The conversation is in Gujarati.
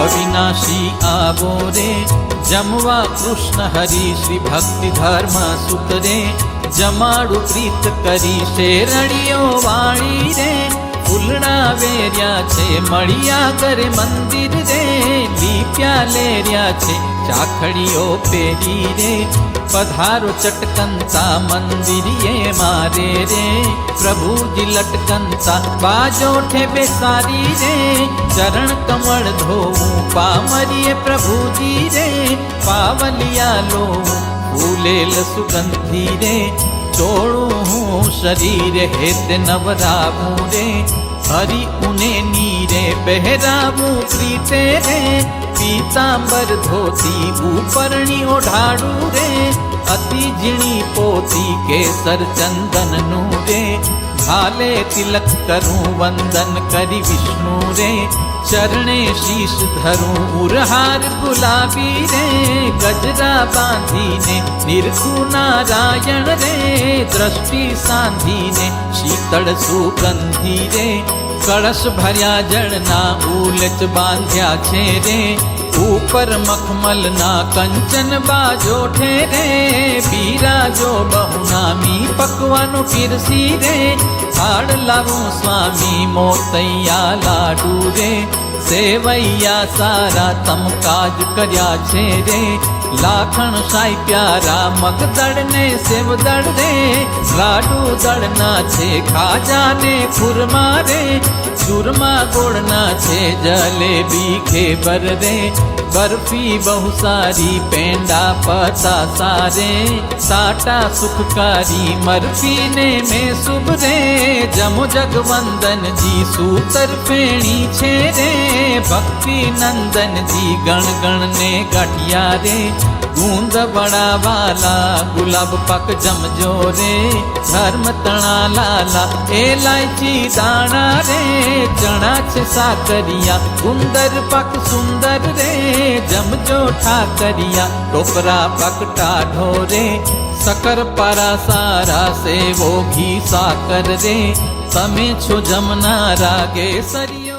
અવિનાશી આવો રે જમવા કૃષ્ણ હરી શ્રી ભક્તિ ધર્મ સુત જમાડું પ્રીત કરી શેરડીઓ વાળી રે ફૂલડા વેર્યા છે. મળ્યા કરે મંદિર રે, લીપ્યા લેર્યા છે. ચાખડીઓ પેરી રે, પધારો ચટકંતા મંદિરીએ મારે રે. પ્રભુજી લટકંતા બાજો ઠે બેસારી રે. ચરણ કમળ ધોવું પામરીએ પ્રભુજી રે. પાવલિયા લો ફૂલેલ સુગંધી રે. हरि उने नीरे बहरा मू पीते है पीताबर धोती परिणी ओढाडु रे। अति पो केसर चन्दनूरे हाले तिलक करूं वंदन करी विष्णु रे चरणे शीश धरूं उरहार गुलाबी रे गजरा बांधी ने निरखु नारायण रे दृष्टि सांधी ने शीतल सुगंधी रे कलश भरिया जड़ना उलच बांध्या छे रे ऊपर मखमल ना कंचन बाजो ठेरे बीरा जो बहु પકવાનું પીરસી રે. થાળ લાવું સ્વામી, મોતૈયા લાડુ રે. સેવૈયા સારા તમ કાજ કર્યા છે રે. લાખણ સાઈ પ્યારા મગદળ ને સેવદળ રે. લાડુ દળના છે ખાજા ને ખુરમા રે. ચૂરમા ગોળના છે જલેબી ખેબર રે બરફી બહુ સારી પેંડા પતા સારે સાટા સુખકારી મરફી ને મેં શુભ રે જમો જગવંદનજી સૂતર ફેણી છે રે ભક્તિ નંદનજી ગણ ગણ ને ગાંઠિયા રે ગુંદ બડા વાલા ગુલાબ પાક જમજો રે, ધર્મ તણા લાલા એલાયચી દાણા રે, ચણા છે સાકરિયા ગુંદર પાક સુંદર રે, જમજો ઠાકરિયા ટોપરા પાક ટાઢો રે, સકર પારા સારા સેવો ઘી સાકર રે, તમે છો જમનારા કેસરી